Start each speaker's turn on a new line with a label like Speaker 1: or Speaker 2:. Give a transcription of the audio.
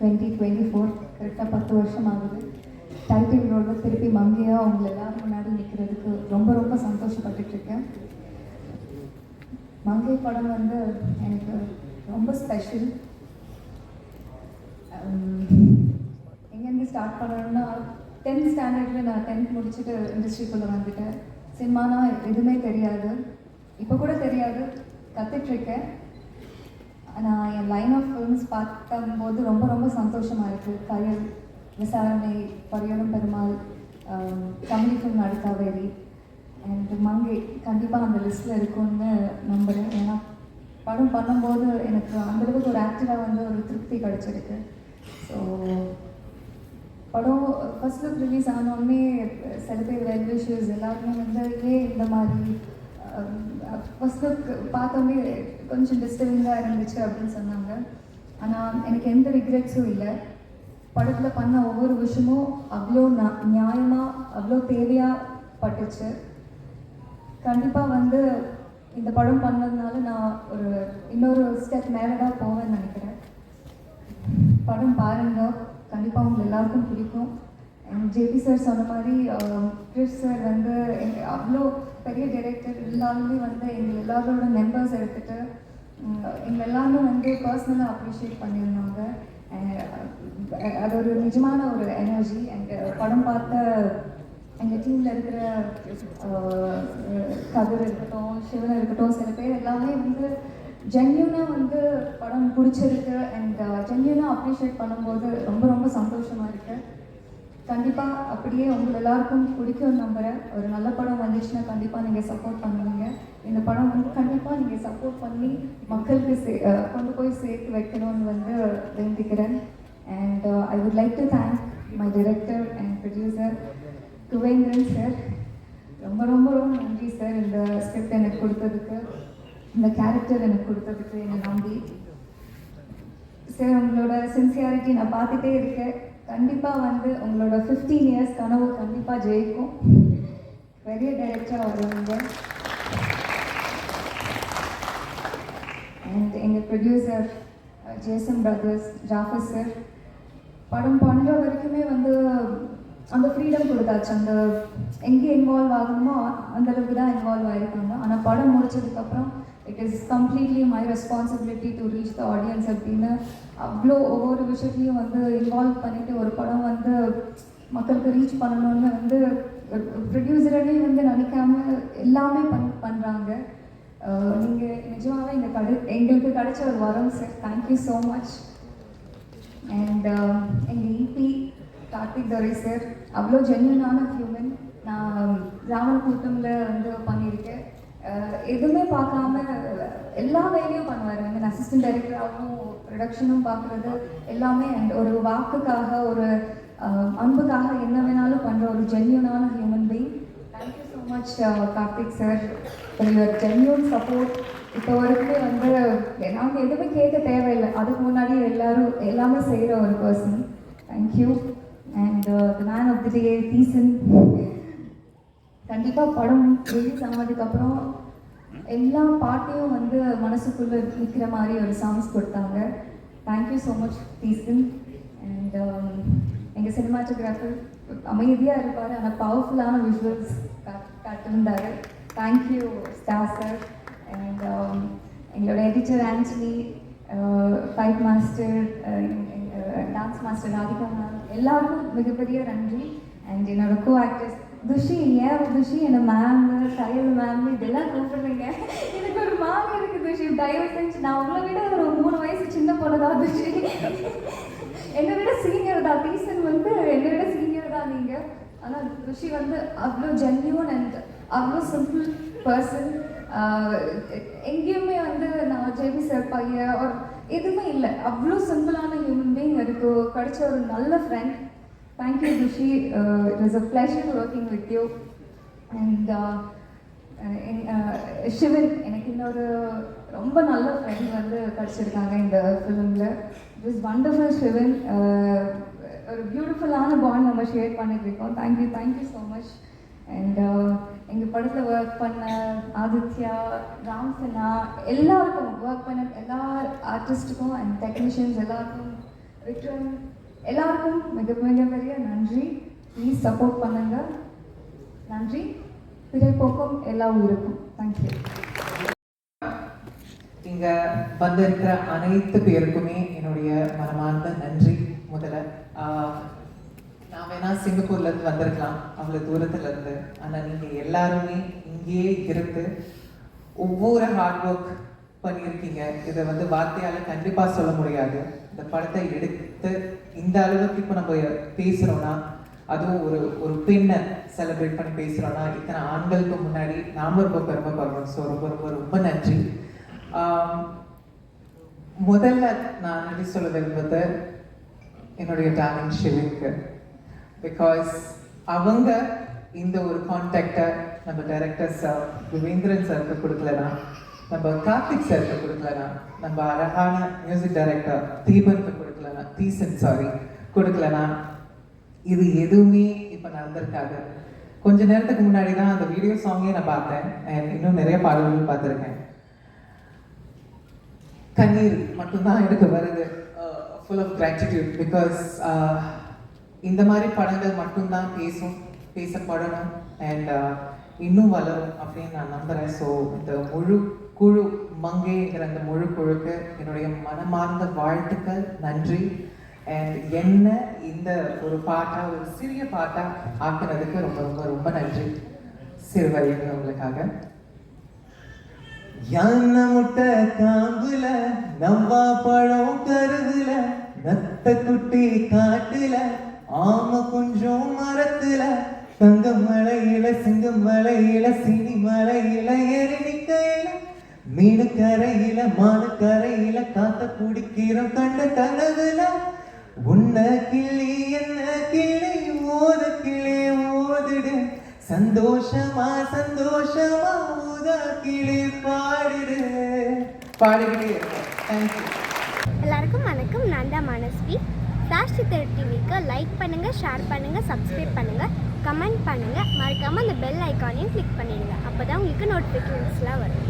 Speaker 1: Twenty twenty four கரெக்டாக பத்து வருஷம் ஆகுது டைட்டில் ரோடில் திருப்பி மங்கையாக அவங்க எல்லாரும் முன்னாடி நிற்கிறதுக்கு ரொம்ப ரொம்ப சந்தோஷப்பட்டுட்ருக்கேன். மங்கை படம் வந்து எனக்கு ரொம்ப ஸ்பெஷல் எங்கேருந்து ஸ்டார்ட் பண்ணணும்னா டென்த் ஸ்டாண்டர்டில் நான் டென்த் முடிச்சுட்டு இண்டஸ்ட்ரிக்குள்ளே வந்துட்டேன். சினிமானா எதுவுமே தெரியாது. இப்போ கூட தெரியாது. கற்றுட்ருக்கேன் நான் என் லைன் ஆஃப் ஃபிலிம்ஸ் பார்க்கும்போது ரொம்ப ரொம்ப சந்தோஷமாக இருக்குது கயல் விசாரணை பரியரும் பெருமாள் தமிழ் ஃபிலிம் அடுக்காவேரி அண்ட் மங்கை கண்டிப்பாக அந்த லிஸ்ட்டில் இருக்கும்னு நம்புகிறேன் ஏன்னா படம் பண்ணும்போது எனக்கு அந்தளவுக்கு ஒரு ஆக்டிவாக வந்து ஒரு திருப்தி கிடச்சிருக்கு. ஸோ படம் ஃபர்ஸ்ட் லுக் ரிலீஸ் ஆனோடனே சில பேர் வெல் விஷஸ் எல்லாருமே வந்து ஏன் இந்த மாதிரி? ஃபர்ஸ்ட் லுக் பார்த்தோன்னே கொஞ்சம் டிஸ்டர்பிங்காக இருந்துச்சு அப்படின்னு சொன்னாங்க. ஆனால் எனக்கு எந்த ரிக்ரெட்ஸும் இல்லை. படத்தில் பண்ண ஒவ்வொரு விஷயமும் அவ்வளோ நியாயமாக அவ்வளோ தேவையாக பட்டுச்சு. கண்டிப்பாக வந்து இந்த படம் பண்ணதுனால நான் ஒரு இன்னொரு ஸ்டெப் மேலே தான் போவேன்னு நினைக்கிறேன். படம் பாருங்க. கண்டிப்பாக உங்களுக்கு எல்லாருக்கும் பிடிக்கும். ஜேபி சார் சொன்ன மாதிரி கிறிஸ் சார் வந்து எங்கள் அவ்வளோ பெரிய டைரக்டர் இருந்தாலுமே வந்து எங்கள் எல்லாரோட மெம்பர்ஸ் எடுத்துகிட்டு எங்கள் எல்லாரும் வந்து பர்சனலாக அப்ரிஷியேட் பண்ணியிருந்தாங்க. அது ஒரு நிஜமான ஒரு எனர்ஜி எங்கள் படம் பார்த்த எங்கள் டீமில் இருக்கிற கதிர் இருக்கட்டும் சிவன் இருக்கட்டும் சில பேர் எல்லாமே வந்து ஜென்யூனாக வந்து படம் பிடிச்சிருக்கு. அண்ட் ஜென்யூனாக அப்ரிஷியேட் பண்ணும்போது ரொம்ப ரொம்ப சந்தோஷமாக இருக்குது கண்டிப்பாக அப்படியே உங்கள் எல்லாருக்கும் பிடிக்கும் நம்புகிறேன் ஒரு நல்ல படம் வந்துச்சுன்னா கண்டிப்பாக நீங்கள் சப்போர்ட் பண்ணுவீங்க இந்த படம் வந்து கண்டிப்பாக நீங்கள் சப்போர்ட் பண்ணி மக்களுக்கு சே கொண்டு போய் சேர்த்து வைக்கணும்னு வந்து வேண்டிக்கிறேன் and I would like to thank my director and producer Kuvendran sir ரொம்ப ரொம்ப ரொம்ப நன்றி சார் இந்த ஸ்கிரிப்ட் எனக்கு கொடுத்ததுக்கு. இந்த கேரக்டர் எனக்கு கொடுத்ததுக்கு என்னை நம்பி. சார் உங்களோட சின்சியாரிட்டி நான் பார்த்துட்டே இருக்கேன். கண்டிப்பாக வந்து உங்களோட ஃபிஃப்டீன் இயர்ஸ் கனவு கண்டிப்பாக ஜெயிக்கும். பெரிய டைரக்டராக வருவீங்க. அண்ட் எங்கள் producer Jason brothers Jafar sir படம் பண்ணுற வரைக்குமே வந்து அந்த ஃப்ரீடம் கொடுத்தாச்சு. அந்த எங்கே இன்வால்வ் ஆகணுமோ அந்தளவுக்கு தான் இன்வால்வ் ஆகிருக்காங்க ஆனால் படம் முடிச்சதுக்கப்புறம் it is completely my responsibility to reach the audience அப்படின்னு அவ்வளோ ஒவ்வொரு விஷயத்தையும் வந்து இன்வால்வ் பண்ணிட்டு ஒரு படம் வந்து மக்களுக்கு ரீச் பண்ணணும்னு வந்து ப்ரொடியூசரே வந்து நினைக்காம எல்லாமே பண் பண்ணுறாங்க நீங்கள் நிஜமாகவே எங்கள் கடை எங்களுக்கு கிடைச்ச ஒரு வரம் sir thank you so much and எங்கள் இபி கார்த்திக் துரை சார் அவ்வளோ ஜென்யூனான ஹியூமன் நான் ராமன் கூட்டமில் வந்து பண்ணியிருக்கேன். எதுவுமே பார்க்காம எல்லா வேலையும் பண்ணுவார். வந்து அசிஸ்டன்ட் டைரக்டராகவும் ப்ரொடக்ஷனும் பார்க்குறது எல்லாமே அண்ட் ஒரு வாக்குக்காக ஒரு அன்புக்காக என்ன வேணாலும் பண்ணுற ஒரு ஜென்யூனான human being thank you so much Karthik sir for your genuine support இப்போ வரைக்குமே வந்து நாங்கள் எதுவுமே கேட்க தேவையில்லை. அதுக்கு முன்னாடி எல்லாரும் எல்லாமே செய்கிற ஒரு person thank you and the man of the day Deesan கண்டிப்பாக படம் ரிலீஸ் ஆனதுக்கப்புறம் எல்லா பாட்டையும் வந்து மனசுக்குள்ளே நிற்கிற மாதிரி ஒரு சாங்ஸ் கொடுத்தாங்க. Thank you so much Deesan and எங்கள் சினிமாட்டோகிராஃபர் அமைதியாக இருப்பார். ஆனால் பவர்ஃபுல்லான visuals காட்டிருந்தார். Thank you star sir and எங்களோட editor Antony fight master dance master Radhika ma'am எல்லாருக்கும் மிகப்பெரிய நன்றி. அண்ட் என்னோட கோ ஆக்டர்ஸ் துஷி ஏன் துஷி? என்ன மேம் டைல் மேம் இதெல்லாம் கூப்பிடுறீங்க. எனக்கு ஒரு மாதிரி இருக்கு துஷி. தயவு செஞ்சு நான் உங்களை விட ஒரு மூணு வயசு சின்ன பொண்ணு தான் துஷி. என்னை விட சீனியர் தான். டீசன் வந்து என்னை விட சீனியர் தான் நீங்கள் ஆனால் துஷி வந்து அவ்வளோ ஜென்யூன் அண்ட் அவ்வளோ சிம்பிள் பர்சன் எங்கேயுமே வந்து நான் ஜேபி சார் பையன் ஒரு எதுவுமே இல்லை. அவ்வளோ சிம்பிளான ஹியூமன் பீங் எனக்கு கிடைச்ச ஒரு நல்ல friend thank you Rushi it is a pleasure working with you and Sivan எனக்கு இன்னொரு ரொம்ப நல்ல ஃப்ரெண்ட் வந்து கிடச்சிருக்காங்க இந்த ஃபிலிமில் இட் வண்டர்ஃபுல் சிவன் ஒரு பியூட்டிஃபுல்லான பாண்ட் நம்ம ஷேர் பண்ணிட்டு இருக்கோம் thank you thank you so much and எங்கள் படத்தில் ஒர்க் பண்ண ஆதித்யா ராம்சனா எல்லாருக்கும் ஒர்க் பண்ண எல்லா ஆர்டிஸ்ட்டுக்கும் அண்ட் டெக்னீஷியன்ஸ் எல்லாருக்கும் விக்ரம் எல்லாருக்கும் மிக மிக பெரிய நன்றி. ப்ளீஸ் சப்போர்ட் பண்ணுங்க. நன்றி. பிழைப்போக்கும் எல்லா உயிருக்கும். தேங்க்யூ
Speaker 2: இங்க வந்திருக்கிற அனைத்து பேருக்குமே என்னுடைய மனமார்ந்த நன்றி. முதல்ல நான் வேணா சிங்கப்பூர்ல இருந்து வந்திருக்கலாம். அவ்வளவு தூரத்துல இருந்து. ஆனா நீங்க எல்லாருமே இங்கேயே இருந்து ஒவ்வொரு ஹார்ட் ஒர்க் பண்ணியிருக்கீங்க. இதை வந்து வார்த்தையால கண்டிப்பா சொல்ல முடியாது. இந்த படத்தை எடுத்து இந்த அளவுக்கு இப்போ நம்ம பேசுகிறோன்னா அதுவும் ஒரு ஒரு பெண்ணை செலிப்ரேட் பண்ணி பேசுகிறோன்னா இத்தனை ஆண்களுக்கு முன்னாடி நாம ரொம்ப பெருமைப்படுறோம். ஸோ ரொம்ப ரொம்ப ரொம்ப நன்றி. முதல்ல நான் நன்றி சொல்ல விரும்புவது என்னுடைய டார்லிங் ஷிவிக்கு. பிகாஸ் அவங்க இந்த ஒரு கான்டாக்டை நம்ம டைரக்டர் சார் குவேந்திரன் சாருக்கு கொடுக்கலனா நம்ம கார்த்திக் சாருக்கு கொடுக்கலனா நம்ம அழகான மியூசிக் டைரக்டர் தீபனுக்கு கொடுக்கலனா தீசன் சாரி கொடுக்கலனா இது எதுவுமே இப்போ நடந்திருக்காது. கொஞ்ச நேரத்துக்கு முன்னாடி தான் அந்த வீடியோ சாங்கே நான் பார்த்தேன். அண்ட் இன்னும் நிறைய பாடல்கள் பார்த்துருக்கேன். கண்ணீர் மட்டும்தான் எனக்கு வருது. ஃபுல் ஆஃப் கிராட்டிடியூட் பிகாஸ் இந்த மாதிரி படங்கள் மட்டும்தான் பேசும் பேசப்படணும். அண்ட் இன்னும் வளரும் அப்படின்னு நான் நம்புகிறேன் ஸோ இந்த முழு குழு மங்கைங்கிற அந்த முழு குழுக்கு என்னுடைய மனமார்ந்த வாழ்த்துக்கள் நன்றி. அண்ட் என்ன இந்த ஒரு பாட்டா ஒரு சிறிய பாட்டா ஆக்குனதுக்கு ரொம்ப ரொம்ப ரொம்ப நன்றி. சிறுவரையும் உங்களுக்காக. யான முட்டை காம்புல நவ்வா பழம் கருதுல நத்த குட்டி காட்டுல ஆம கொஞ்சம் மரத்துல தங்கம் மலையில சிங்கம் மலையில சினி மலையில ஏறி மீனு கரையில மானு கரையில காத்த குடிக்கிறோம் கண்ட கனவுல. உன்ன கிளி என்ன கிளி ஓத கிளி ஓதுடு சந்தோஷமா சந்தோஷமா ஊதா கிளி பாடிடு. பாடிக்கிட்டே
Speaker 3: எல்லாருக்கும் வணக்கம். நான் தான் மனஸ்வி. ஃப்ளாஷ் சித்தர் டிவிக்கு லைக் பண்ணுங்கள் ஷேர் பண்ணுங்கள் சப்ஸ்கிரைப் பண்ணுங்கள் கமெண்ட் பண்ணுங்கள் மறக்காமல் அந்த பெல் ஐக்கானையும் கிளிக் பண்ணிடுங்க. அப்போ தான் உங்களுக்கு நோட்டிஃபிகேஷன்ஸ்லாம் வரும்.